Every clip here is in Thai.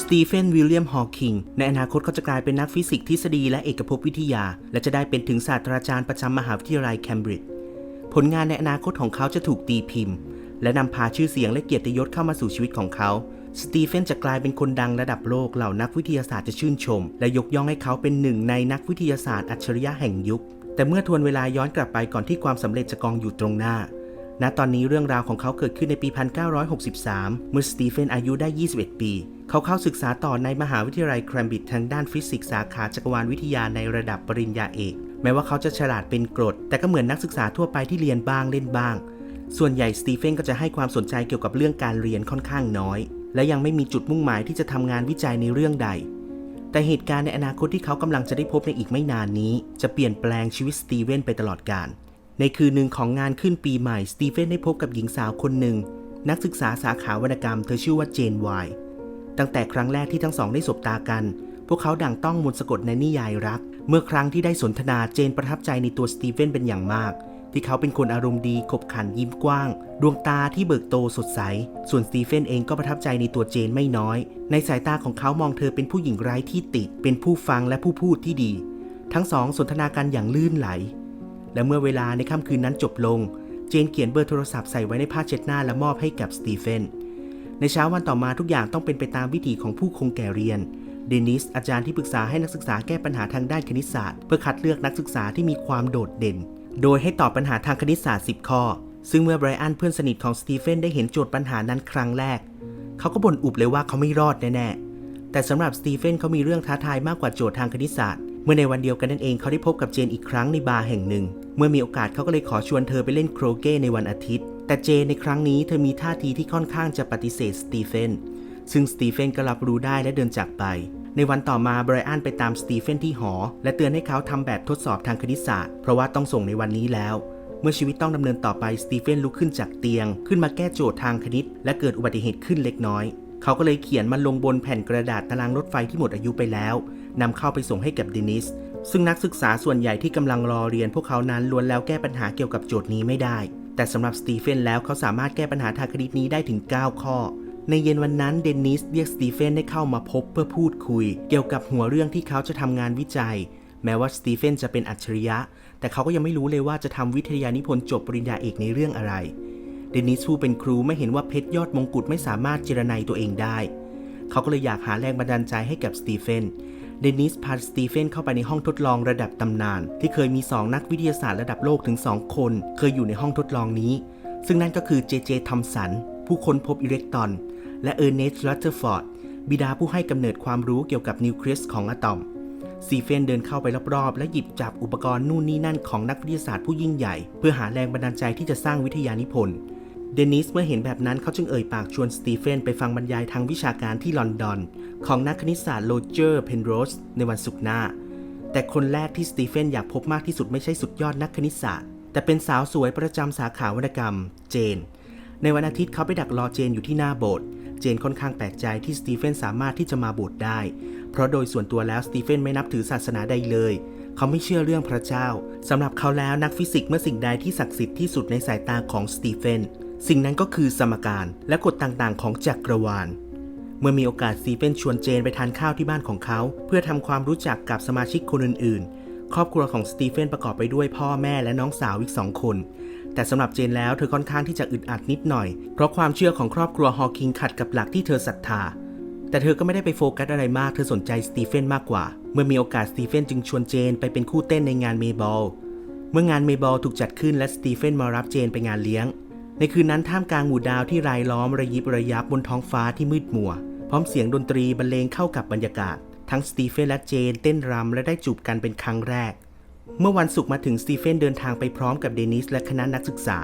สตีเฟน วิลเลียม ฮอว์กิง ในอนาคตเขาจะกลายเป็นนักฟิสิกส์ทฤษฎีและเอกภพวิทยา และจะได้เป็นถึงศาสตราจารย์ประจำมหาวิทยาลัยเคมบริดจ์ ผลงานในอนาคตของเขาจะถูกตีพิมพ์ และนำพาชื่อเสียงและเกียรติยศเข้ามาสู่ชีวิตของเขา สตีเฟนจะกลายเป็นคนดังระดับโลก เหล่านักวิทยาศาสตร์จะชื่นชม และยกย่องให้เขาเป็นหนึ่งในนักวิทยาศาสตร์อัจฉริยะแห่งยุค แต่เมื่อทวนเวลาย้อนกลับไปก่อนที่ความสำเร็จจะกองอยู่ตรงหน้า ณตอนนี้เรื่องราวของเขาเกิดขึ้นในปี 1963 เมื่อสตีเฟนอายุได้ 21 ปี เขาเข้าศึกษาต่อในมหาวิทยาลัยแคมบริดจ์ทางด้านฟิสิกส์สาขาจักรวาลวิทยาในระดับปริญญาเอก แม้ว่าเขาจะฉลาดเป็นกรด แต่ก็เหมือนนักศึกษาทั่วไปที่เรียนบ้างเล่นบ้าง ส่วนใหญ่สตีเฟนก็จะให้ความสนใจเกี่ยวกับเรื่องการเรียนค่อนข้างน้อย และยังไม่มีจุดมุ่งหมายที่จะทำงานวิจัยในเรื่องใดแต่เหตุการณ์ในอนาคตที่เขากำลังจะได้พบในอีกไม่นานนี้ จะเปลี่ยนแปลงชีวิตสตีเวนไปตลอดกาล ในคืนหนึ่งของงานขึ้นปีใหม่สตีเฟนได้พบกับหญิงสาวคนหนึ่ง นักศึกษาสาขาวรรณกรรมเธอชื่อว่าเจนไวน์ตั้งแต่ครั้งแรกที่ทั้งสองได้สบตากัน พวกเขาดังต้องมนต์สะกดในนิยายรัก เมื่อครั้งที่ได้สนทนาเจนประทับใจในตัวสตีเฟนเป็นอย่างมาก ที่เขาเป็นคนอารมณ์ดีขบขันยิ้มกว้าง ดวงตาที่เบิกโตสดใส ส่วนสตีเฟนเองก็ประทับใจในตัวเจนไม่น้อย ในสายตาของเขามองเธอเป็นผู้หญิงไร้ที่ติ เป็นผู้ฟังและผู้พูดที่ดี ทั้งสองสนทนากันอย่างลื่นไหล และเมื่อเวลาในค่ำคืนนั้นจบลง เจนเขียนเบอร์โทรศัพท์ใส่ไว้ในผ้าเช็ดหน้าและมอบให้กับสตีเฟน ในเช้าวันต่อมาทุกอย่างต้องเป็นไปตามวิถีของผู้คงแก่เรียน เดนิส อาจารย์ที่ปรึกษาให้นักศึกษาแก้ปัญหาทางด้านคณิตศาสตร์ เพื่อคัดเลือกนักศึกษาที่มีความโดดเด่น โดยให้ตอบปัญหาทางคณิตศาสตร์ 10 ข้อ ซึ่งเมื่อไบรอันเพื่อนสนิทของสตีเฟนได้เห็นโจทย์ปัญหานั้นครั้งแรก เขาก็บ่นอุบเลยว่าเขาไม่รอดแน่ๆแต่สำหรับสตีเฟนเขามีเรื่องท้าทายมากกว่าโจทย์ทางคณิตศาสตร์ เมื่อในวันเดียวกันนั่นเองเขาได้พบกับเจนอีกครั้งในบาร์แห่งหนึ่ง เมื่อมีโอกาสเขาก็เลยขอชวนเธอไปเล่นโครเก้ในวันอาทิตย์ แต่เจนในครั้งนี้เธอมีท่าทีที่ค่อนข้างจะปฏิเสธสตีเฟนซึ่งสตีเฟนก็รับรู้ได้และเดินจากไป ในวันต่อมาไบรอันไปตามสตีเฟนที่หอ และเตือนให้เขาทำแบบทดสอบทางคณิตศาสตร์เพราะว่าต้องส่งในวันนี้แล้วเมื่อชีวิตต้องดำเนินต่อไปสตีเฟนลุกขึ้นจากเตียง ขึ้นมาแก้โจทย์ทางคณิต และเกิดอุบัติเหตุขึ้นเล็กน้อย เขาก็เลยเขียนมันลงบนแผ่นกระดาษตารางรถไฟที่หมดอายุไปแล้ว นำเข้าไปส่งให้กับเดนิส ซึ่งนักศึกษาส่วนใหญ่ที่กำลังรอเรียนพวกเขานั้นล้วนแล้วแก้ปัญหาเกี่ยวกับโจทย์นี้ไม่ได้ แต่สำหรับสตีเฟนแล้วเขาสามารถแก้ปัญหาทางคณิตนี้ได้ถึง 9 ข้อ ในเย็นวันนั้นเดนิสเรียกสตีเฟนได้เข้ามาพบเพื่อพูดคุย เกี่ยวกับหัวเรื่องที่เขาจะทำงานวิจัย แม้ว่าสตีเฟนจะเป็นอัจฉริยะ แต่เขาก็ยังไม่รู้เลยว่าจะทำวิทยานิพนธ์จบปริญญาเอกในเรื่องอะไรเดนิสผู้เป็นครูไม่เห็นว่าเพชรยอดมงกุฎไม่สามารถเจรไนตัวเองได้ เขาก็เลยอยากหาแรงบันดาลใจให้กับสตีเฟน เดนิสพาสตีเฟนเข้าไปในห้องทดลองระดับตำนาน ที่เคยมี 2 นักวิทยาศาสตร์ระดับโลกถึง 2 คน เคยอยู่ในห้องทดลองนี้ ซึ่งนั่นก็คือเจเจทอมสัน ผู้ค้นพบอิเล็กตรอน และเออร์เนสต์รัตเทอร์ฟอร์ดบิดาผู้ให้กำเนิดความรู้เกี่ยวกับนิวเคลียสของอะตอมสตีเฟนเดินเข้าไปรอบๆ และหยิบจับอุปกรณ์นู่นนี่นั่นของนักวิทยาศาสตร์ผู้ยิ่งใหญ่ เพื่อหาแรงบันดาลใจที่จะสร้างวิทยานิพนธ์ เดนิสเมื่อเห็นแบบนั้นเขาจึงเอ่ยปากชวนสตีเฟนไปฟังบรรยายทางวิชาการที่ลอนดอน ของนักคณิตศาสตร์โรเจอร์เพนโรสในวันศุกร์หน้า แต่คนแรกที่สตีเฟนอยากพบมากที่สุดไม่ใช่สุดยอดนักคณิตศาสตร์ แต่เป็นสาวสวยประจำสาขาวรรณกรรม เจน ในวันอาทิตย์เขาไปดักรอเจนอยู่ที่หน้าโบสถ์เจนค่อนข้างแปลกใจที่สตีเฟนสามารถที่จะมาโบสถ์ได้ เพราะโดยส่วนตัวแล้วสตีเฟนไม่นับถือศาสนาใดเลยเขาไม่เชื่อเรื่องพระเจ้าสำหรับเขาแล้วนักฟิสิกส์เมื่อสิ่งใดที่ศักดิ์สิทธิ์ที่สุดในสายตาของสตีเฟน สิ่งนั้นก็คือสมการและกฎต่างๆ ของจักรวาล เมื่อมีโอกาสสตีเฟนชวนเจนไปทานข้าวที่บ้านของเขา เพื่อทำความรู้จักกับสมาชิกคนอื่นๆ ครอบครัวของสตีเฟนประกอบไปด้วยพ่อแม่และน้องสาวอีกสองคน แต่สำหรับเจนแล้วเธอค่อนข้างที่จะอึดอัดนิดหน่อย เพราะความเชื่อของครอบครัวฮอว์คิงขัดกับหลักที่เธอศรัทธาแต่เธอก็ไม่ได้ไปโฟกัสอะไรมาก เธอสนใจสตีเฟนมากกว่า เมื่อมีโอกาสสตีเฟนจึงชวนเจนไปเป็นคู่เต้นในงานเมย์บอล เมื่องานเมย์บอลถูกจัดขึ้นและสตีเฟนมารับเจนไปงานเลี้ยง ในคืนนั้นท่ามกลางหมู่ดาวที่รายล้อมระยิบระยับบนท้องฟ้าที่มืดมัว พร้อมเสียงดนตรีบรรเลงเข้ากับบรรยากาศ ทั้งสตีเฟนและเจนเต้นรำและได้จูบกันเป็นครั้งแรก เมื่อวันศุกร์มาถึงสตีเฟนเดินทางไปพร้อมกับเดนิสและคณะนักศึกษา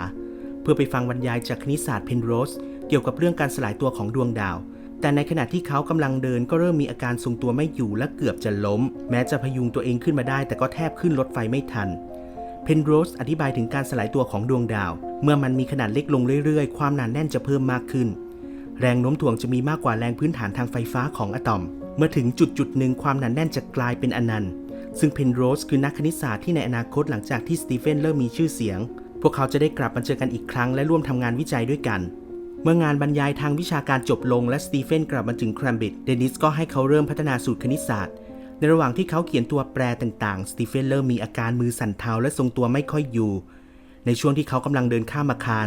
เพื่อไปฟังบรรยายจากคณิตศาสตร์เพนโรสเกี่ยวกับเรื่องการสลายตัวของดวงดาว แต่ในขณะที่เขากำลังเดินก็เริ่มมีอาการทรงตัวไม่อยู่และเกือบจะล้ม แม้จะพยุงตัวเองขึ้นมาได้ แต่ก็แทบขึ้นรถไฟไม่ทัน เพนโรสอธิบายถึงการสลายตัวของดวงดาว เมื่อมันมีขนาดเล็กลงเรื่อยๆ ความหนาแน่นจะเพิ่มมากขึ้น แรงโน้มถ่วงจะมีมากกว่าแรงพื้นฐานทางไฟฟ้าของอะตอม เมื่อถึงจุดจุดหนึ่งความหนาแน่นจะกลายเป็นอนันต์ ซึ่งเพนโรสคือนักคณิตศาสตร์ที่ในอนาคตหลังจากที่สตีเฟนเริ่มมีชื่อเสียง พวกเขาจะได้กลับมาเจอกันอีกครั้งและร่วมทำงานวิจัยด้วยกันเมื่องานบรรยายทางวิชาการจบลงและสตีเฟนกลับมาถึงแครมบริดจ์เดนิสก็ให้เขาเริ่มพัฒนาสูตรคณิตศาสตร์ ในระหว่างที่เขาเขียนตัวแปรต่างๆ สตีเฟนเริ่มมีอาการมือสั่นเทาและทรงตัวไม่ค่อยอยู่ ในช่วงที่เขากำลังเดินข้ามอาคาร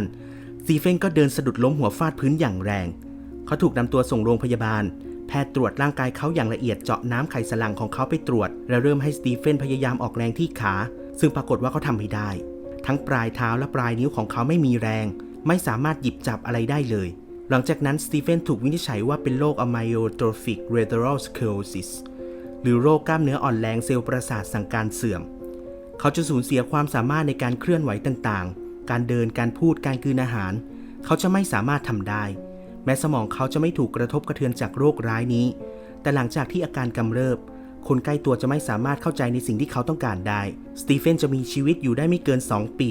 สตีเฟนก็เดินสะดุดล้มหัวฟาดพื้นอย่างแรง เขาถูกนำตัวส่งโรงพยาบาล แพทย์ตรวจร่างกายเขาอย่างละเอียดเจาะน้ำไขสันหลังของเขาไปตรวจ และเริ่มให้สตีเฟนพยายามออกแรงที่ขา ซึ่งปรากฏว่าเขาทำไม่ได้ ทั้งปลายเท้าและปลายนิ้วของเขาไม่มีแรง ไม่สามารถหยิบจับอะไรได้เลย หลังจากนั้นสตีเฟนถูกวินิจฉัยว่าเป็นโรค amyotrophic lateral sclerosis หรือโรคกล้ามเนื้ออ่อนแรงเซลล์ประสาทสั่งการเสื่อม เขาจะสูญเสียความสามารถในการเคลื่อนไหวต่างๆ การเดินการพูดการกลืนอาหาร เขาจะไม่สามารถทำได้ แม้สมองเขาจะไม่ถูกกระทบกระเทือนจากโรคร้ายนี้ แต่หลังจากที่อาการกำเริบ คนใกล้ตัวจะไม่สามารถเข้าใจในสิ่งที่เขาต้องการได้ สตีเฟนจะมีชีวิตอยู่ได้ไม่เกิน 2 ปี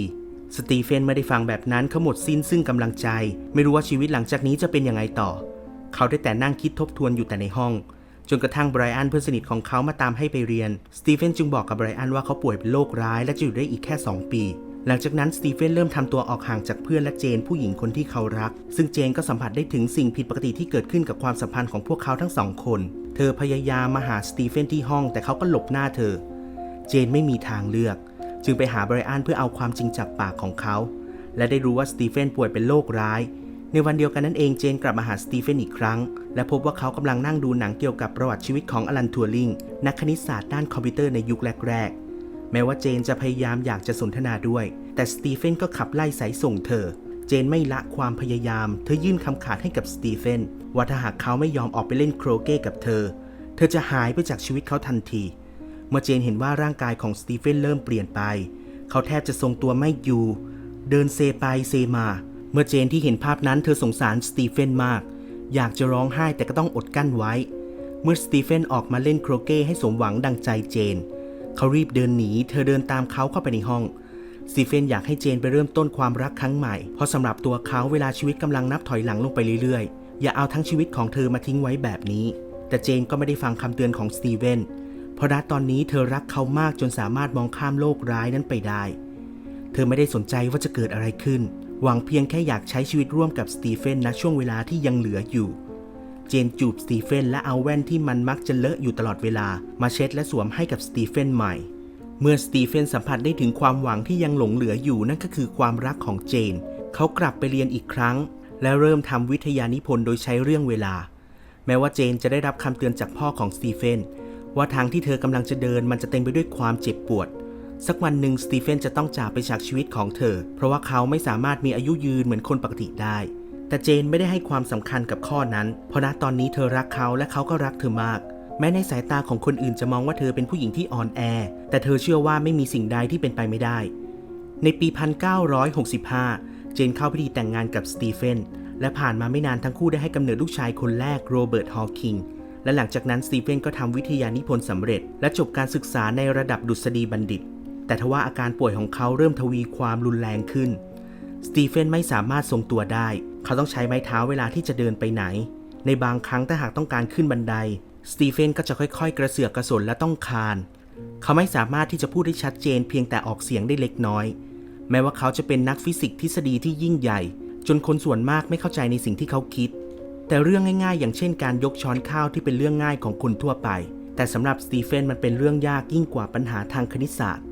สตีเฟนไม่ได้ฟังแบบนั้นเขาหมดสิ้นซึ่งกำลังใจ ไม่รู้ว่าชีวิตหลังจากนี้จะเป็นยังไงต่อ เขาได้แต่นั่งคิดทบทวนอยู่แต่ในห้อง จนกระทั่งไบรอันเพื่อนสนิทของเขามาตามให้ไปเรียน สตีเฟนจึงบอกกับไบรอันว่าเขาป่วยเป็นโรคร้ายและจะอยู่ได้อีกแค่ 2 ปี หลังจากนั้นสตีเฟนเริ่มทำตัวออกห่างจากเพื่อนและเจนผู้หญิงคนที่เขารัก ซึ่งเจนก็สัมผัสได้ถึงสิ่งผิดปกติที่เกิดขึ้นกับความสัมพันธ์ของพวกเขาทั้งสองคน เธอพยายามมาหาสตีเฟนที่ห้องแต่เขาก็หลบหน้าเธอ เจนไม่มีทางเลือก จึงไปหาไบรอันเพื่อเอาความจริงจากปากของเขา และได้รู้ว่าสตีเฟนป่วยเป็นโรคร้าย ในวันเดียวกันนั้นเองเจนกลับมาหาสตีเฟนอีกครั้ง และพบว่าเขากำลังนั่งดูหนังเกี่ยวกับประวัติชีวิตของอลันทัวริงนักคณิตศาสตร์ด้านคอมพิวเตอร์ในยุคแรกๆ แม้ว่าเจนจะพยายามอยากจะสนทนาด้วย แต่สตีเฟนก็ขับไล่สายส่งเธอ เจนไม่ละความพยายาม เธอยื่นคำขาดให้กับสตีเฟนว่าถ้าหากเขาไม่ยอมออกไปเล่นโครเก้กับเธอ เธอจะหายไปจากชีวิตเขาทันที เมื่อเจนเห็นว่าร่างกายของสตีเฟนเริ่มเปลี่ยนไป เขาแทบจะทรงตัวไม่อยู่ เดินเซไปเซมา เมื่อเจนที่เห็นภาพนั้นเธอสงสารสตีเฟนมาก อยากจะร้องไห้แต่ก็ต้องอดกั้นไว้ เมื่อสตีเฟนออกมาเล่นโครเก้ให้สมหวังดังใจเจน เขารีบเดินหนี เธอเดินตามเขาเข้าไปในห้องสตีเฟนอยากให้เจนไปเริ่มต้นความรักครั้งใหม่ เพราะสำหรับตัวเขาเวลาชีวิตกำลังนับถอยหลังลงไปเรื่อยๆ อย่าเอาทั้งชีวิตของเธอมาทิ้งไว้แบบนี้ แต่เจนก็ไม่ได้ฟังคำเตือนของสตีเฟนเพราะณตอนนี้เธอรักเขามากจนสามารถมองข้ามโลกร้ายนั้นไปได้ เธอไม่ได้สนใจว่าจะเกิดอะไรขึ้น หวังเพียงแค่อยากใช้ชีวิตร่วมกับสตีเฟนณช่วงเวลาที่ยังเหลืออยู่ เจนจูบสตีเฟนและเอาแว่นที่มันมักจะเลอะอยู่ตลอดเวลา มาเช็ดและสวมให้กับสตีเฟนใหม่ เมื่อสตีเฟนสัมผัสได้ถึงความหวังที่ยังหลงเหลืออยู่นั่นก็คือความรักของเจน เขากลับไปเรียนอีกครั้ง และเริ่มทำวิทยานิพนธ์โดยใช้เรื่องเวลา แม้ว่าเจนจะได้รับคำเตือนจากพ่อของสตีเฟนว่าทางที่เธอกำลังจะเดินมันจะเต็มไปด้วยความเจ็บปวด สักวันหนึ่งสตีเฟนจะต้องจากไปจากชีวิตของเธอ เพราะว่าเขาไม่สามารถมีอายุยืนเหมือนคนปกติได้ แต่เจนไม่ได้ให้ความสำคัญกับข้อนั้น เพราะณตอนนี้เธอรักเขาและเขาก็รักเธอมาก แม้ในสายตาของคนอื่นจะมองว่าเธอเป็นผู้หญิงที่อ่อนแอ แต่เธอเชื่อว่าไม่มีสิ่งใดที่เป็นไปไม่ได้ ในปี 1965 เจนเข้าพิธีแต่งงานกับสตีเฟนและผ่านมาไม่นานทั้งคู่ได้ให้กำเนิดลูกชายคนแรกโรเบิร์ตฮอว์คิงและหลังจากนั้นสตีเฟนก็ทำวิทยานิพนธ์สำเร็จ และจบการศึกษาในระดับดุษฎีบัณฑิต แต่ทว่าอาการป่วยของเขาเริ่มทวีความรุนแรงขึ้น สตีเฟนไม่สามารถทรงตัวได้ เขาต้องใช้ไม้เท้าเวลาที่จะเดินไปไหน ในบางครั้งถ้าหากต้องการขึ้นบันได สตีเฟนก็จะค่อยๆ กระเสือกกระสนและต้องคาน เขาไม่สามารถที่จะพูดได้ชัดเจนเพียงแต่ออกเสียงได้เล็กน้อย แม้ว่าเขาจะเป็นนักฟิสิกส์ทฤษฎีที่ยิ่งใหญ่ จนคนส่วนมากไม่เข้าใจในสิ่งที่เขาคิด แต่เรื่องง่าย ๆ อย่างเช่น การยกช้อนข้าวที่เป็นเรื่องง่ายของคนทั่วไป แต่สำหรับสตีเฟนมันเป็นเรื่องยากยิ่งกว่าปัญหาทางคณิตศาสตร์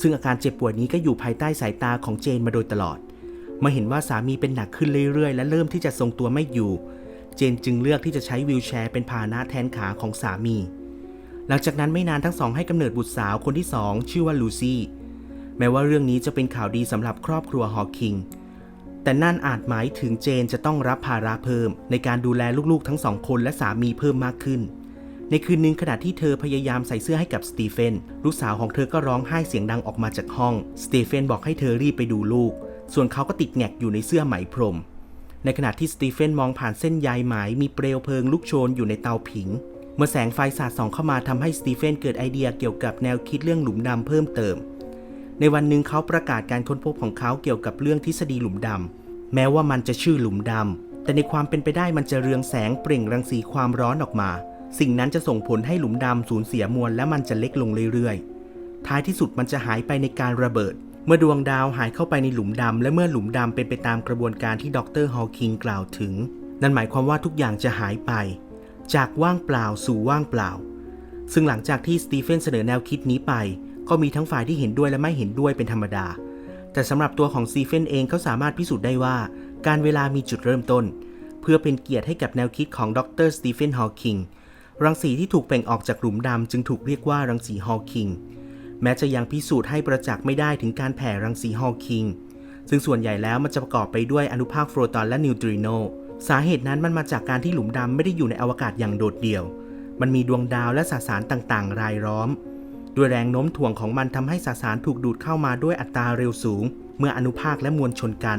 ซึ่งอาการเจ็บป่วยนี้ก็อยู่ภายใต้สายตาของเจนมาโดยตลอด เมื่อเห็นว่าสามีเป็นหนักขึ้นเรื่อยๆ และเริ่มที่จะทรงตัวไม่อยู่ เจนจึงเลือกที่จะใช้วีลแชร์เป็นพาหนะแทนขาของสามี หลังจากนั้นไม่นานทั้งสองให้กำเนิดบุตรสาวคนที่สองชื่อว่าลูซี่ แม้ว่าเรื่องนี้จะเป็นข่าวดีสำหรับครอบครัวฮอว์คิง แต่นั่นอาจหมายถึงเจนจะต้องรับภาระเพิ่ม ในการดูแลลูกๆ ทั้งสองคนและสามีเพิ่มมากขึ้น ในคืนหนึ่งขณะที่เธอพยายามใส่เสื้อให้กับสตีเฟนลูกสาวของเธอก็ร้องไห้เสียงดังออกมาจากห้อง สตีเฟนบอกให้เธอรีบไปดูลูก ส่วนเขาก็ติดแงกอยู่ในเสื้อไหมพรม ในขณะที่สตีเฟนมองผ่านเส้นใยไหมมีเปลวเพลิงลุกโชนอยู่ในเตาผิง เมื่อแสงไฟสาดส่องเข้ามาทำให้สตีเฟนเกิดไอเดียเกี่ยวกับแนวคิดเรื่องหลุมดำเพิ่มเติม ในวันหนึ่งเขาประกาศการค้นพบของเขาเกี่ยวกับเรื่องทฤษฎีหลุมดำแม้ว่ามันจะชื่อหลุมดำแต่ในความเป็นไปได้มันจะเรืองแสงเปล่งรังสีความร้อนออกมา สิ่งนั้นจะส่งผลให้หลุมดำสูญเสียมวลและมันจะเล็กลงเรื่อยๆ ท้ายที่สุดมันจะหายไปในการระเบิด เมื่อดวงดาวหายเข้าไปในหลุมดำและเมื่อหลุมดำเป็นไปตามกระบวนการที่ดรฮอลคิงกล่าวถึง นั่นหมายความว่าทุกอย่างจะหายไป จากว่างเปล่าสู่ว่างเปล่า ซึ่งหลังจากที่สตีเฟนเสนอแนวคิดนี้ไป ก็มีทั้งฝ่ายที่เห็นด้วยและไม่เห็นด้วยเป็นธรรมดา แต่สำหรับตัวของสตีเฟนเองเขาสามารถพิสูจน์ได้ว่า การเวลามีจุดเริ่มต้น เพื่อเป็นเกียรติให้กับแนวคิดของดรสตีเฟนฮอลคิง รังสีที่ถูกเป่งออกจากหลุมดำจึงถูกเรียกว่ารังสีฮอลคิง แม้จะยังพิสูจน์ให้ประจักษ์ไม่ได้ถึงการแผ่รังสีฮอลคิง ซึ่งส่วนใหญ่แล้วมันจะประกอบไปด้วยอนุภาคโฟตอนและนิวตริโน สาเหตุนั้นมันมาจากการที่หลุมดำไม่ได้อยู่ในอวกาศอย่างโดดเดี่ยว มันมีดวงดาวและสสารต่างๆ รายล้อม ด้วยแรงโน้มถ่วงของมันทำให้สสารถูกดูดเข้ามาด้วยอัตราเร็วสูง เมื่ออนุภาคและมวลชนกัน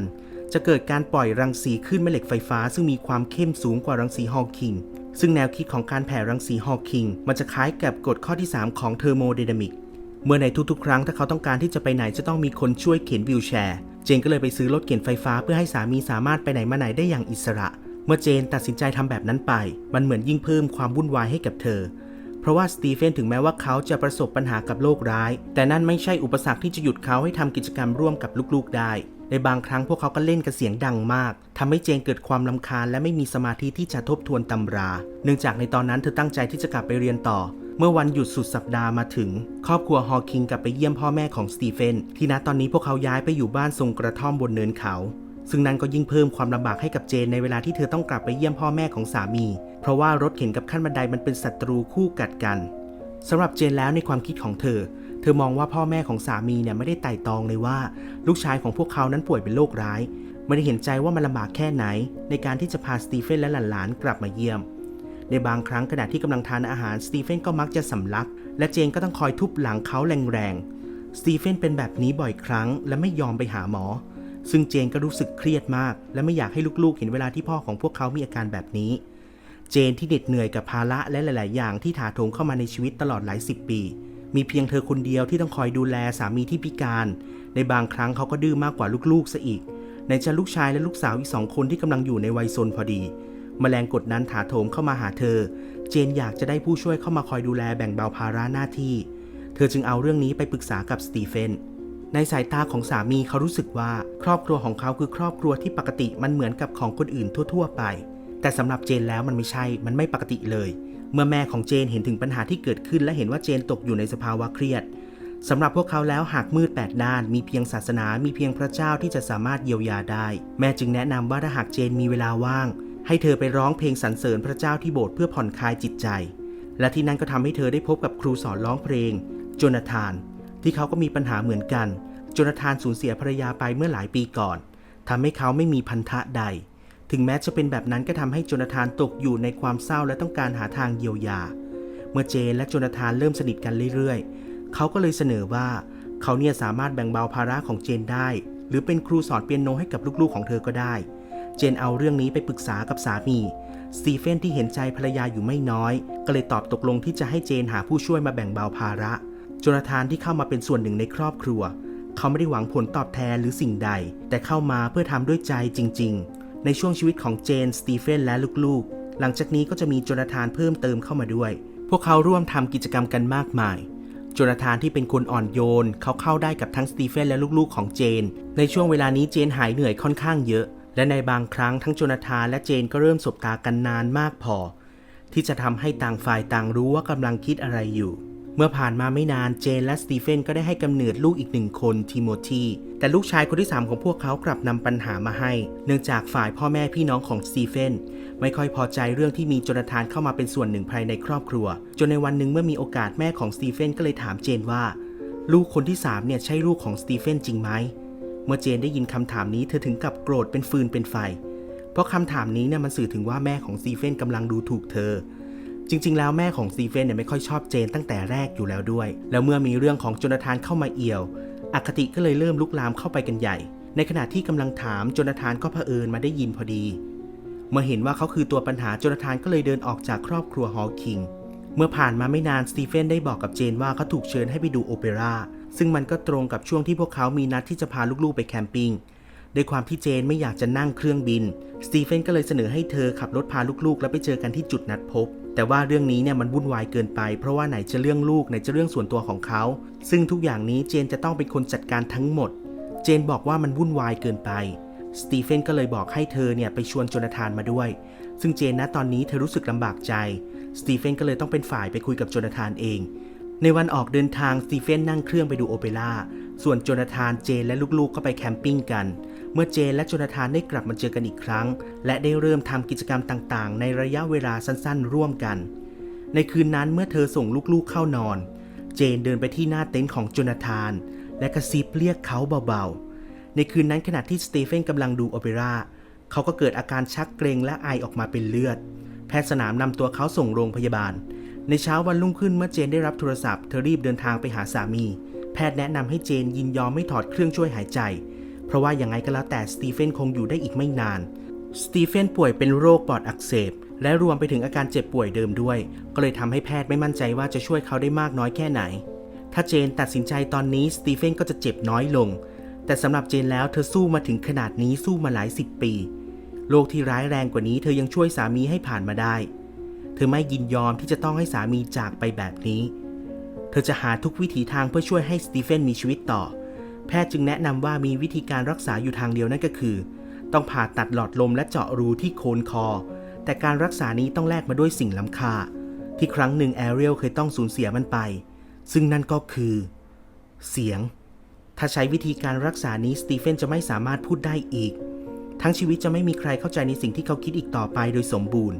จะเกิดการปล่อยรังสีขึ้นแม่เหล็กไฟฟ้า ซึ่งมีความเข้มสูงกว่ารังสีฮอว์กิง ซึ่งแนวคิดของการแผ่รังสีฮอว์กิงมันจะคล้ายกับกฎข้อที่ 3 ของเทอร์โมไดนามิก เมื่อในทุกๆ ครั้งถ้าเขาต้องการที่จะไปไหนจะต้องมีคนช่วยเข็นวิวแชร์ เจนก็เลยไปซื้อรถเข็นไฟฟ้าเพื่อให้สามีสามารถไปไหนมาไหนได้อย่างอิสระ เมื่อเจนตัดสินใจทำแบบนั้นไป มันเหมือนยิ่งเพิ่มความวุ่นวายให้กับเธอ เพราะว่าสตีเฟนถึงแม้ว่าเขาจะประสบปัญหากับโรคร้าย แต่นั่นไม่ใช่อุปสรรคที่จะหยุดเขาให้ทำกิจกรรมร่วมกับลูกๆได้ ในบางครั้งพวกเขาก็เล่นกันเสียงดังมากทำให้เจนเกิดความลำคาญและไม่มีสมาธิที่จะทบทวนตำรา เนื่องจากในตอนนั้นเธอตั้งใจที่จะกลับไปเรียนต่อ เมื่อวันหยุดสุดสัปดาห์มาถึง ครอบครัวฮอว์คิงกลับไปเยี่ยมพ่อแม่ของสตีเฟน ที่ณตอนนี้พวกเขาย้ายไปอยู่บ้านทรงกระท่อมบนเนินเขา ซึ่งนั่นก็ยิ่งเพิ่มความลำบากให้กับเจนในเวลาที่เธอต้องกลับไปเยี่ยมพ่อแม่ของสามี เพราะว่ารถเข็นกับขั้นบันไดมันเป็นศัตรูคู่กัดกันสำหรับเจนแล้วในความคิดของเธอ เธอมองว่าพ่อแม่ของสามีเนี่ยไม่ได้ไต่ตองเลยว่า ลูกชายของพวกเขานั้นป่วยเป็นโรคร้าย ไม่ได้เห็นใจว่ามันลำบากแค่ไหน ในการที่จะพาสตีเฟนและหลานๆกลับมาเยี่ยม ในบางครั้งขณะที่กำลังทานอาหารสตีเฟนก็มักจะสำลัก และเจนก็ต้องคอยทุบหลังเขาแรงๆสตีเฟนเป็นแบบนี้บ่อยครั้ง และไม่ยอมไปหาหมอ ซึ่งเจนก็รู้สึกเครียดมาก และไม่อยากให้ลูกๆ เห็นเวลาที่พ่อของพวกเขามีอาการแบบนี้ เจนที่เหน็ดเหนื่อยกับภาระและหลาย ๆ อย่างที่ถาโถมเข้ามาในชีวิตตลอดหลายสิบปี มีเพียงเธอคนเดียวที่ต้องคอยดูแลสามีที่พิการ ในบางครั้งเขาก็ดื้อมากกว่าลูกๆซะอีก ในจะลูกชายและลูกสาวอีกสองคนที่กำลังอยู่ในวัยซนพอดีแมลงกดนั้นถาโถมเข้ามาหาเธอ เจนอยากจะได้ผู้ช่วยเข้ามาคอยดูแลแบ่งเบาภาระหน้าที่ เธอจึงเอาเรื่องนี้ไปปรึกษากับสตีเฟน ในสายตาของสามีเขารู้สึกว่าครอบครัวของเขาคือครอบครัวที่ปกติมันเหมือนกับของคนอื่นทั่ว ๆ ไป แต่สำหรับเจนแล้วมันไม่ใช่ มันไม่ปกติเลย เมื่อแม่ของเจนเห็นถึงปัญหาที่เกิดขึ้นและเห็นว่าเจนตกอยู่ในสภาวะเครียดสำหรับพวกเขาแล้วหากมืดแปดด้าน มีเพียงศาสนา มีเพียงพระเจ้าที่จะสามารถเยียวยาได้ แม่จึงแนะนำว่าถ้าหากเจนมีเวลาว่าง ให้เธอไปร้องเพลงสรรเสริญพระเจ้าที่โบสถ์เพื่อผ่อนคลายจิตใจ และที่นั่นก็ทำให้เธอได้พบกับครูสอนร้องเพลงโจนาธาน ที่เขาก็มีปัญหาเหมือนกันโจนาธานสูญเสียภรรยาไปเมื่อหลายปีก่อนทำให้เขาไม่มีพันธะใด ถึงแม้จะเป็นแบบนั้นก็ทำให้โจนาธานตกอยู่ในความเศร้าและต้องการหาทางเยียวยา เมื่อเจนและโจนาธานเริ่มสนิทกันเรื่อยๆ เขาก็เลยเสนอว่า เขาเนี่ยสามารถแบ่งเบาภาระของเจนได้ หรือเป็นครูสอนเปียโนให้กับลูกๆของเธอก็ได้ เจนเอาเรื่องนี้ไปปรึกษากับสามีสตีเฟนที่เห็นใจภรรยาอยู่ไม่น้อย ก็เลยตอบตกลงที่จะให้เจนหาผู้ช่วยมาแบ่งเบาภาระโจนาธานที่เข้ามาเป็นส่วนหนึ่งในครอบครัว เขาไม่ได้หวังผลตอบแทนหรือสิ่งใด แต่เข้ามาเพื่อทำด้วยใจจริง ๆ ในช่วงชีวิตของเจน สตีเฟนและลูกๆ หลังจากนี้ก็จะมีโจนาธานเพิ่มเติมเข้ามาด้วย พวกเขาร่วมทำกิจกรรมกันมากมาย โจนาธานที่เป็นคนอ่อนโยน เขาเข้าได้กับทั้งสตีเฟนและลูกๆ ของเจน ในช่วงเวลานี้เจนหายเหนื่อยค่อนข้างเยอะ และในบางครั้งทั้งโจนาธานและเจนก็เริ่มสบตากันนานมากพอ ที่จะทำให้ต่างฝ่ายต่างรู้ว่ากำลังคิดอะไรอยู่ เมื่อผ่านมาไม่นานเจนและสตีเฟนก็ได้ให้กำเนิดลูกอีกหนึ่งคนทิโมธีแต่ลูกชายคนที่ 3 ของพวกเขากลับนำปัญหามาให้ เนื่องจากฝ่ายพ่อแม่พี่น้องของสตีเฟนไม่ค่อยพอใจเรื่องที่มีโจนาธานเข้ามาเป็นส่วนหนึ่งภายในครอบครัว จนในวันหนึ่งเมื่อมีโอกาสแม่ของสตีเฟนก็เลยถามเจนว่า ลูกคนที่3เนี่ยใช่ลูกของสตีเฟนจริงไหมเมื่อเจนได้ยินคำถามนี้เธอถึงกับโกรธเป็นฟืนเป็นไฟ เพราะคำถามนี้เนี่ยมันสื่อถึงว่าแม่ของสตีเฟนกำลังดูถูกเธอ จริง ๆ แล้วแม่ของสตีเฟนเนี่ยไม่ค่อยชอบเจนตั้งแต่แรกอยู่แล้วด้วย แล้วเมื่อมีเรื่องของโจนาธานเข้ามาเอี่ยว อคติก็เลยเริ่มลุกลามเข้าไปกันใหญ่ ในขณะที่กำลังถามโจนาธานก็เผอิญมาได้ยินพอดี เมื่อเห็นว่าเขาคือตัวปัญหาโจนาธานก็เลยเดินออกจากครอบครัวฮอลคิง เมื่อผ่านมาไม่นานสตีเฟนได้บอกกับเจนว่าเขาถูกเชิญให้ไปดูโอเปร่า ซึ่งมันก็ตรงกับช่วงที่พวกเขามีนัดที่จะพาลูกๆไปแคมปิ้งด้วยความที่เจนไม่อยากจะนั่งเครื่องบิน สตีเฟนก็เลยเสนอให้เธอขับรถพาลูกๆ แล้วไปเจอกันที่จุดนัดพบ แต่ว่าเรื่องนี้เนี่ยมันวุ่นวายเกินไป เพราะว่าไหนจะเรื่องลูกไหนจะเรื่องส่วนตัวของเขา ซึ่งทุกอย่างนี้เจนจะต้องเป็นคนจัดการทั้งหมด เจนบอกว่ามันวุ่นวายเกินไป สตีเฟนก็เลยบอกให้เธอเนี่ยไปชวนโจนาธานมาด้วย ซึ่งเจนนะตอนนี้เธอรู้สึกลำบากใจ สตีเฟนก็เลยต้องเป็นฝ่ายไปคุยกับโจนาธานเอง ในวันออกเดินทางสตีเฟนนั่งเครื่องไปดูโอเปร่า ส่วนโจนาธาน เจนและลูกๆก็ไปแคมปิ้งกัน เมื่อเจนและโจนาธานได้กลับมาเจอกันอีกครั้ง และได้เริ่มทำกิจกรรมต่างๆ ในระยะเวลาสั้นๆ ร่วมกัน ในคืนนั้นเมื่อเธอส่งลูกๆเข้านอน เจนเดินไปที่หน้าเต็นท์ของโจนาธาน และกระซิบเรียกเขาเบาๆ ในคืนนั้นขณะที่สเตเฟนกำลังดูโอเปร่าเขาก็เกิดอาการชักเกรงและไอออกมาเป็นเลือด แพทย์สนามนำตัวเขาส่งโรงพยาบาล ในเช้าวันรุ่งขึ้นเมื่อเจนได้รับโทรศัพท์เธอรีบเดินทางไปหาสามี แพทย์แนะนำให้เจนยินยอมไม่ถอดเครื่องช่วยหายใจ เพราะว่าอย่างไงก็แล้วแต่สตีเฟนคงอยู่ได้อีกไม่นาน สตีเฟนป่วยเป็นโรคปอดอักเสบ และรวมไปถึงอาการเจ็บป่วยเดิมด้วย ก็เลยทำให้แพทย์ไม่มั่นใจว่าจะช่วยเขาได้มากน้อยแค่ไหน ถ้าเจนตัดสินใจตอนนี้สตีเฟนก็จะเจ็บน้อยลง แต่สำหรับเจนแล้วเธอสู้มาถึงขนาดนี้สู้มาหลายสิบปี โรคที่ร้ายแรงกว่านี้เธอยังช่วยสามีให้ผ่านมาได้ เธอไม่ยินยอมที่จะต้องให้สามีจากไปแบบนี้ เธอจะหาทุกวิถีทางเพื่อช่วยให้สตีเฟนมีชีวิตต่อ แพทย์จึงแนะนำว่ามีวิธีการรักษาอยู่ทางเดียวนั่นก็คือ ต้องผ่าตัดหลอดลมและเจาะรูที่โคนคอ แต่การรักษานี้ต้องแลกมาด้วยสิ่งล้ำค่า ที่ครั้งหนึ่งแอเรียลเคยต้องสูญเสียมันไป ซึ่งนั่นก็คือ เสียง ถ้าใช้วิธีการรักษานี้สตีเฟนจะไม่สามารถพูดได้อีก ทั้งชีวิตจะไม่มีใครเข้าใจในสิ่งที่เขาคิดอีกต่อไปโดยสมบูรณ์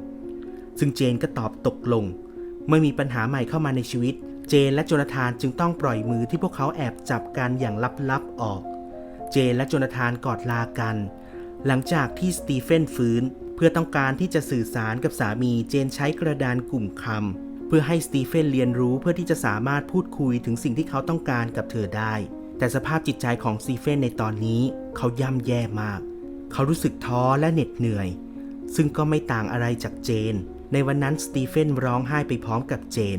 ซึ่งเจนก็ตอบตกลง เมื่อมีปัญหาใหม่เข้ามาในชีวิต เจนและโจนาธานจึงต้องปล่อยมือที่พวกเขาแอบจับกันอย่างลับๆออก เจนและโจนาธานกอดลากัน หลังจากที่สตีเฟนฟื้น เพื่อต้องการที่จะสื่อสารกับสามีเจนใช้กระดานกลุ่มคำเพื่อให้สตีเฟนเรียนรู้เพื่อที่จะสามารถพูดคุยถึงสิ่งที่เขาต้องการกับเธอได้ แต่สภาพจิตใจของสตีเฟนในตอนนี้เขาย่ำแย่มาก เขารู้สึกท้อและเหน็ดเหนื่อย ซึ่งก็ไม่ต่างอะไรจากเจน ในวันนั้นสตีเฟนร้องไห้ไปพร้อมกับเจน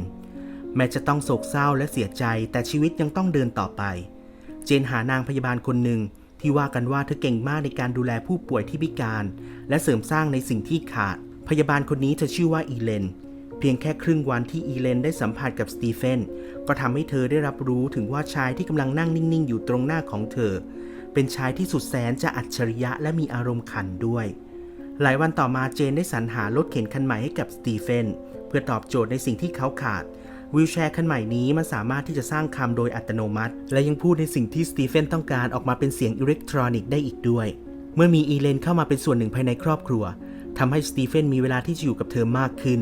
แม้จะต้องโศกเศร้าและเสียใจแต่ชีวิตยังต้องเดินต่อไป เจนหานางพยาบาลคนหนึ่งที่ว่ากันว่าเธอเก่งมากในการดูแลผู้ป่วยที่พิการ และเสริมสร้างในสิ่งที่ขาด พยาบาลคนนี้เธอชื่อว่าอีเลน เพียงแค่ครึ่งวันที่อีเลนได้สัมผัสกับสตีเฟนก็ทำให้เธอได้รับรู้ถึงว่าชายที่กำลังนั่งนิ่ง ๆ อยู่ตรงหน้าของเธอ เป็นชายที่สุดแสนจะอัจฉริยะและมีอารมณ์ขันด้วย หลายวันต่อมาเจนได้สรรหารถเข็นคันใหม่ให้กับสตีเฟนเพื่อตอบโจทย์ในสิ่งที่เขาขาด วิวแชร์คันใหม่นี้มันสามารถที่จะสร้างคำโดยอัตโนมัติ และยังพูดในสิ่งที่สตีเฟนต้องการออกมาเป็นเสียงอิเล็กทรอนิกส์ได้อีกด้วย เมื่อมีอีเลนเข้ามาเป็นส่วนหนึ่งภายในครอบครัวทำให้สตีเฟนมีเวลาที่จะอยู่กับเธอมากขึ้น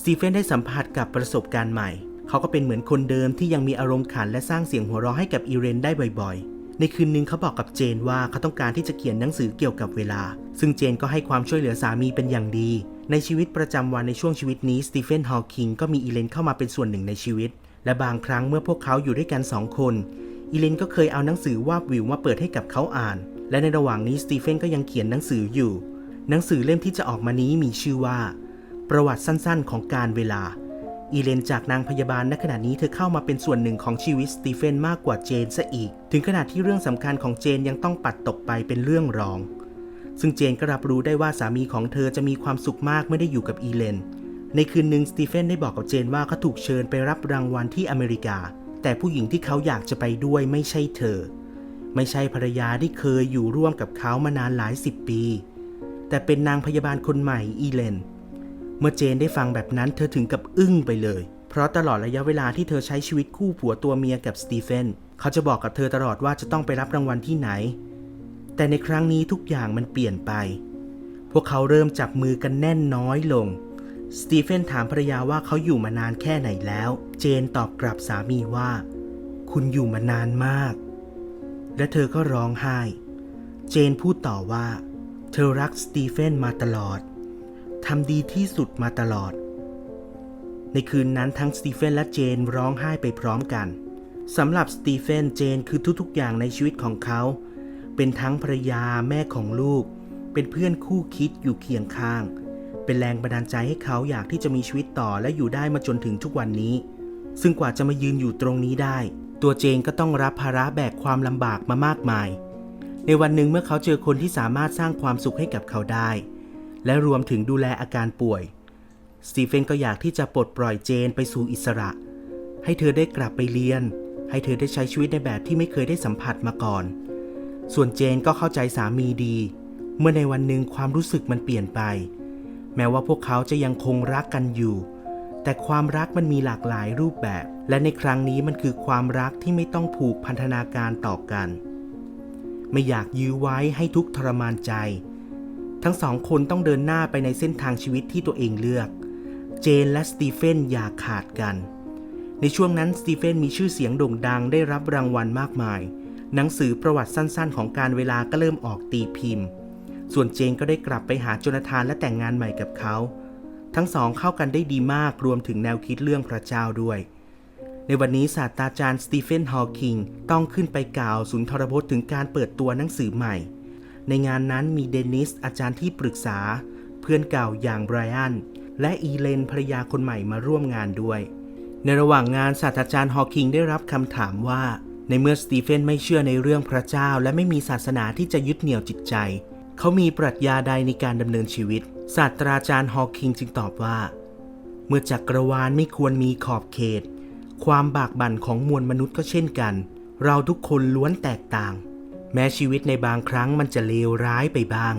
สตีเฟนได้สัมผัสกับประสบการณ์ใหม่ เขาก็เป็นเหมือนคนเดิมที่ยังมีอารมณ์ขันและสร้างเสียงหัวเราะให้กับอีเรนได้บ่อยๆ ในคืนหนึ่งเขาบอกกับเจนว่าเขาต้องการที่จะเขียนหนังสือเกี่ยวกับเวลา ซึ่งเจนก็ให้ความช่วยเหลือสามีเป็นอย่างดี ในชีวิตประจำวันในช่วงชีวิตนี้สตีเฟนฮอว์คิงก็มีอีเลนเข้ามาเป็นส่วนหนึ่งในชีวิต และบางครั้งเมื่อพวกเขาอยู่ด้วยกันสองคน อีเลนก็เคยเอาหนังสือวาบวิวมาเปิดให้กับเขาอ่าน และในระหว่างนี้สตีเฟนก็ยังเขียนหนังสืออยู่ หนังสือเล่มที่จะออกมานี้มีชื่อว่า ประวัติสั้นๆ ของการเวลา อีเลนจากนางพยาบาลณขณะนี้เธอเข้ามาเป็นส่วนหนึ่งของชีวิตสตีเฟนมากกว่าเจนซะอีก ถึงขนาดที่เรื่องสำคัญของเจนยังต้องปัดตกไปเป็นเรื่องรอง ซึ่งเจนก็รับรู้ได้ว่าสามีของเธอจะมีความสุขมากเมื่อได้อยู่กับอีเลน ในคืนหนึ่งสตีเฟนได้บอกกับเจนว่าเขาถูกเชิญไปรับรางวัลที่อเมริกา แต่ผู้หญิงที่เขาอยากจะไปด้วยไม่ใช่เธอ ไม่ใช่ภรรยาที่เคยอยู่ร่วมกับเขามานานหลายสิบปี แต่เป็นนางพยาบาลคนใหม่อีเลน เมื่อเจนได้ฟังแบบนั้นเธอถึงกับอึ้งไปเลย เพราะตลอดระยะเวลาที่เธอใช้ชีวิตคู่ผัวตัวเมียกับสตีเฟนเขาจะบอกกับเธอตลอดว่าจะต้องไปรับรางวัลที่ไหน แต่ในครั้งนี้ทุกอย่างมันเปลี่ยนไป พวกเขาเริ่มจับมือกันแน่นน้อยลง สตีเฟนถามภรรยาว่าเขาอยู่มานานแค่ไหนแล้ว เจนตอบกลับสามีว่า คุณอยู่มานานมาก และเธอก็ร้องไห้ เจนพูดต่อว่า เธอรักสตีเฟนมาตลอดทำดีที่สุดมาตลอด ในคืนนั้นทั้งสตีเฟนและเจนร้องไห้ไปพร้อมกันสำหรับสตีเฟนเจนคือทุกๆอย่างในชีวิตของเขา เป็นทั้งภรรยาแม่ของลูก เป็นเพื่อนคู่คิดอยู่เคียงข้าง เป็นแรงบันดาลใจให้เขาอยากที่จะมีชีวิตต่อและอยู่ได้มาจนถึงทุกวันนี้ ซึ่งกว่าจะมายืนอยู่ตรงนี้ได้ ตัวเจนก็ต้องรับภาระแบกความลำบากมามากมาย ในวันหนึ่งเมื่อเขาเจอคนที่สามารถสร้างความสุขให้กับเขาได้ และรวมถึงดูแลอาการป่วยสตีเฟนก็อยากที่จะปลดปล่อยเจนไปสู่อิสระ ให้เธอได้กลับไปเรียน ให้เธอได้ใช้ชีวิตในแบบที่ไม่เคยได้สัมผัสมาก่อน ส่วนเจนก็เข้าใจสามีดี เมื่อในวันหนึ่งความรู้สึกมันเปลี่ยนไป แม้ว่าพวกเขาจะยังคงรักกันอยู่ แต่ความรักมันมีหลากหลายรูปแบบ และในครั้งนี้มันคือความรักที่ไม่ต้องผูกพันธนาการต่อกัน ไม่อยากยื้อไว้ให้ทุกทรมานใจ ทั้งสองคนต้องเดินหน้าไปในเส้นทางชีวิตที่ตัวเองเลือก เจนและสตีเฟนอย่าขาดกัน ในช่วงนั้นสตีเฟนมีชื่อเสียงโด่งดังได้รับรางวัลมากมาย หนังสือประวัติสั้นๆ ของการเวลาก็เริ่มออกตีพิมพ์ ส่วนเจนก็ได้กลับไปหาโจนาธานและแต่งงานใหม่กับเขา ทั้งสองเข้ากันได้ดีมากรวมถึงแนวคิดเรื่องพระเจ้าด้วย ในวันนี้ศาสตราจารย์สตีเฟนฮอว์คิงต้องขึ้นไปกล่าวสุนทรพจน์ถึงการเปิดตัวหนังสือใหม่ ในงานนั้นมีเดนิสอาจารย์ที่ปรึกษา เพื่อนเก่าอย่างไบรอันและอีเลนภรรยาคนใหม่มาร่วมงานด้วย ในระหว่างงานศาสตราจารย์ฮอว์คิงได้รับคำถามว่า ในเมื่อสตีเฟนไม่เชื่อในเรื่องพระเจ้า และไม่มีศาสนาที่จะยึดเหนี่ยวจิตใจ เขามีปรัชญาใดในการดำเนินชีวิต ศาสตราจารย์ฮอว์คิงจึงตอบว่า เมื่อจักรวาลไม่ควรมีขอบเขต ความบากบั่นของมวลมนุษย์ก็เช่นกัน เราทุกคนล้วนแตกต่าง แม้ชีวิตในบางครั้งมันจะเลวร้ายไปบ้าง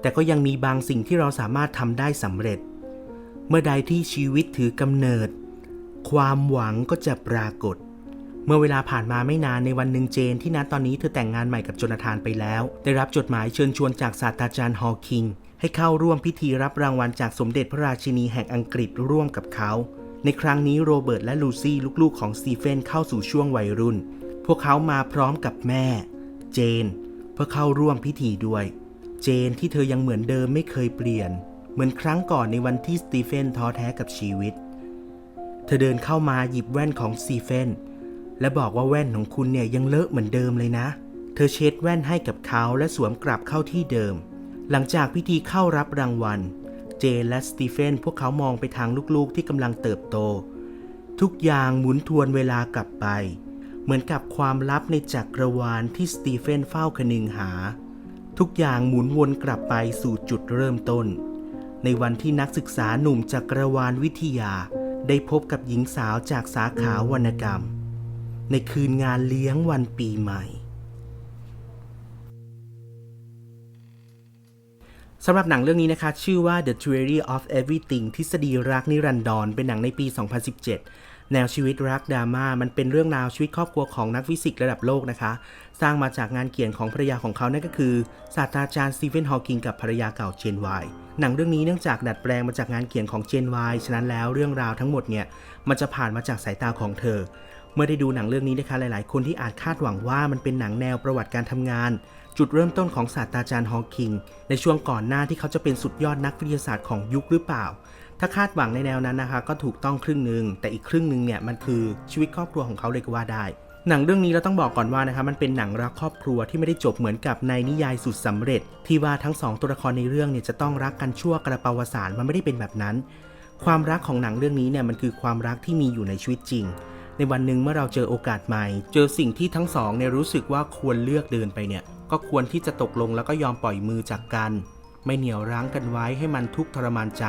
แต่ก็ยังมีบางสิ่งที่เราสามารถทำได้สำเร็จ เมื่อใดที่ชีวิตถือกำเนิด ความหวังก็จะปรากฏ เมื่อเวลาผ่านมาไม่นานในวันหนึ่งเจนที่นัดตอนนี้เธอแต่งงานใหม่กับโจนาธานไปแล้ว ได้รับจดหมายเชิญชวนจากศาสตราจารย์ฮอว์คิงให้เข้าร่วมพิธีรับรางวัลจากสมเด็จพระราชินีแห่งอังกฤษร่วมกับเขา ในครั้งนี้โรเบิร์ตและลูซี่ลูกๆของสตีเฟนเข้าสู่ช่วงวัยรุ่น พวกเขามาพร้อมกับแม่ เจน เพื่อเข้าร่วมพิธีด้วย เจนที่เธอยังเหมือนเดิมไม่เคยเปลี่ยน เหมือนครั้งก่อนในวันที่สตีเฟนท้อแท้กับชีวิต เธอเดินเข้ามาหยิบแว่นของสตีเฟน และบอกว่าแว่นของคุณเนี่ยยังเลอะเหมือนเดิมเลยนะ เธอเช็ดแว่นให้กับเขาและสวมกลับเข้าที่เดิม หลังจากพิธีเข้ารับรางวัล เจนและสตีเฟนพวกเขามองไปทางลูกๆที่กำลังเติบโต ทุกอย่างหมุนทวนเวลากลับไป เหมือนกับความลับในจักรวาลที่สตีเฟนเฝ้าคนึงหา ทุกอย่างหมุนวนกลับไปสู่จุดเริ่มต้น ในวันที่นักศึกษาหนุ่มจักรวาลวิทยา ได้พบกับหญิงสาวจากสาขาวรรณกรรม ในคืนงานเลี้ยงวันปีใหม่สำหรับหนังเรื่องนี้นะคะ ชื่อว่า The Theory of Everything ทฤษฎีรักนิรันดรเป็นหนังในปี 2017 แนวชีวิตรักดราม่ามันเป็นเรื่องราวชีวิตครอบครัวของนักฟิสิกส์ระดับโลกนะคะ สร้างมาจากงานเขียนของภรรยาของเขานั่นก็คือศาสตราจารย์สตีเฟนฮอว์กิงกับภรรยาเก่าเจนไวหนังเรื่องนี้เนื่องจากดัดแปลงมาจากงานเขียนของเจนไวฉะนั้นแล้วเรื่องราวทั้งหมดเนี่ยมันจะผ่านมาจากสายตาของเธอ เมื่อได้ดูหนังเรื่องนี้นะคะหลาย ๆ คนที่อาจคาดหวังว่ามันเป็นหนังแนวประวัติการทำงาน จุดเริ่มต้นของศาสตราจารย์ฮอว์กิงในช่วงก่อนหน้าที่เขาจะเป็นสุดยอดนักวิทยาศาสตร์ของยุคหรือเปล่า ถ้าคาดหวังในแนวนั้นนะคะ ก็ถูกต้องครึ่งหนึ่งแต่อีกครึ่งหนึ่งเนี่ยมันคือชีวิตครอบครัวของเขาเลยก็ว่าได้หนังเรื่องนี้เราต้องบอกก่อนว่านะคะมันเป็นหนังรักครอบครัวที่ไม่ได้จบเหมือนกับในนิยายสุดสำเร็จ ที่ว่าทั้งสองตัวละครในเรื่องเนี่ยจะต้องรักกันชั่วกระปาวสารมันไม่ได้เป็นแบบนั้น ความรักของหนังเรื่องนี้เนี่ยมันคือความรักที่มีอยู่ในชีวิตจริง ในวันหนึ่งเมื่อเราเจอโอกาสใหม่ เจอสิ่งที่ทั้งสองเนี่ยรู้สึกว่าควรเลือกเดินไปเนี่ย ก็ควรที่จะตกลงแล้วก็ยอมปล่อยมือจากกัน ไม่เหนี่ยวรั้งกันไว้ให้มันทุกข์ทรมานใจ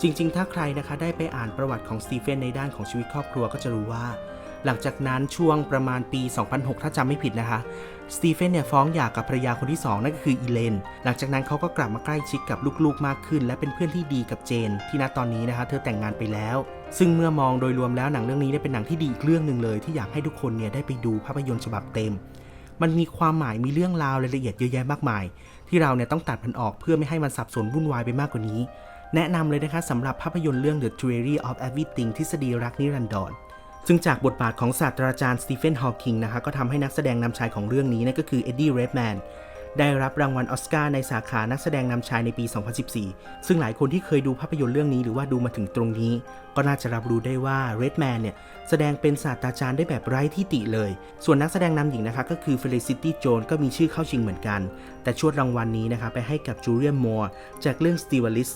จริง ๆ ถ้าใครนะคะได้ไปอ่านประวัติของสตีเฟนในด้านของชีวิตครอบครัวก็จะรู้ว่า หลังจากนั้นช่วงประมาณปี 2006 ถ้าจำไม่ผิดนะคะ สตีเฟนเนี่ยฟ้องหย่ากับภรรยาคนที่ 2 นั่นก็คืออีเลน หลังจากนั้นเขาก็กลับมาใกล้ชิดกับลูกๆมากขึ้น และเป็นเพื่อนที่ดีกับเจน ที่ณตอนนี้นะคะเธอแต่งงานไปแล้ว ซึ่งเมื่อมองโดยรวมแล้วหนังเรื่องนี้ได้เป็นหนังที่ดีอีกเรื่องหนึ่งเลย ที่อยากให้ทุกคนเนี่ยได้ไปดูภาพยนตร์ฉบับเต็ม มันมีความหมายมีเรื่องราวรายละเอียดเยอะแยะมากมาย ที่เราเนี่ยต้องตัดมันออกเพื่อไม่ให้มันสับสนวุ่นวายไปมากกว่านี้ แนะนำเลยนะคะสำหรับภาพยนตร์เรื่อง The Theory of Everything ทฤษฎีรักนิรันดร ซึ่งจากบทบาทของศาสตราจารย์สตีเฟนฮอว์กิงนะคะก็ทำให้นักแสดงนำชายของเรื่องนี้นั่นก็คือเอ็ดดี้เรดแมนได้รับรางวัลอสการ์ในสาขานักแสดงนำชายในปี 2014 ซึ่งหลายคนที่เคยดูภาพยนตร์เรื่องนี้หรือว่าดูมาถึงตรงนี้ ก็น่าจะรับรู้ได้ว่าเรดแมนเนี่ย แสดงเป็นศาสตราจารย์ได้แบบไร้ที่ติเลย ส่วนนักแสดงนำหญิงนะคะก็คือเฟลิซิตี้โจนก็มีชื่อเข้าชิงเหมือนกัน แต่ชวดรางวัลนี้นะคะไปให้กับจูเลียนมัวร์จากเรื่อง s t e w a r d e s s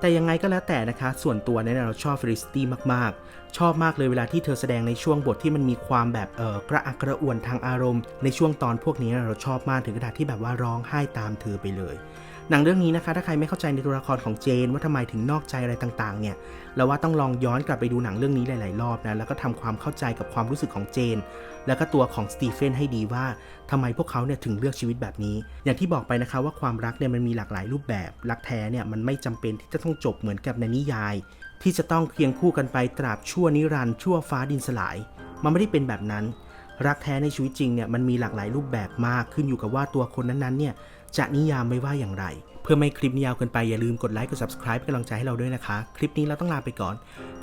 แต่ยังไงก็แล้วแต่นะคะ ส่วนตัวเนี่ยเราชอบเฟริสตี้มากๆ ชอบมากเลยเวลาที่เธอแสดงในช่วงบทที่มันมีความแบบเออกระอักกระอ่วนทางอารมณ์ ในช่วงตอนพวกนี้เราชอบมากถึงขนาดที่แบบว่าร้องไห้ตามเธอไปเลย หนังเรื่องนี้นะคะ ถ้าใครไม่เข้าใจในตัวละครของเจน ว่าทำไมถึงนอกใจอะไรต่างๆ เนี่ยเราว่าต้องลองย้อนกลับไปดูหนังเรื่องนี้หลาย ๆ รอบนะแล้วก็ทำความเข้าใจกับความรู้สึกของเจน แล้วก็ตัวของสตีเฟนให้ดีว่าทำไมพวกเขาเนี่ยถึงเลือกชีวิตแบบนี้ อย่างที่บอกไปนะคะว่าความรักเนี่ยมันมีหลากหลายรูปแบบ รักแท้เนี่ยมันไม่จำเป็นที่จะต้องจบเหมือนกับในนิยาย ที่จะต้องเคียงคู่กันไปตราบชั่วนิรันดร์ชั่วฟ้าดินสลาย มันไม่ได้เป็นแบบนั้น รักแท้ในชีวิตจริงเนี่ยมันมีหลากหลายรูปแบบมากขึ้นอยู่กับว่าตัวคนนั้นๆเนี่ย จะนิยามไม่ว่าอย่างไร เพื่อไม่ให้คลิปนี้ยาวเกินไปอย่าลืมกดไลค์กด subscribe เป็นกำลังใจให้เราด้วยนะคะ คลิปนี้เราต้องลาไปก่อน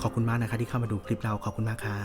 ขอบคุณมากนะคะที่เข้ามาดูคลิปเราขอบคุณมากค่ะ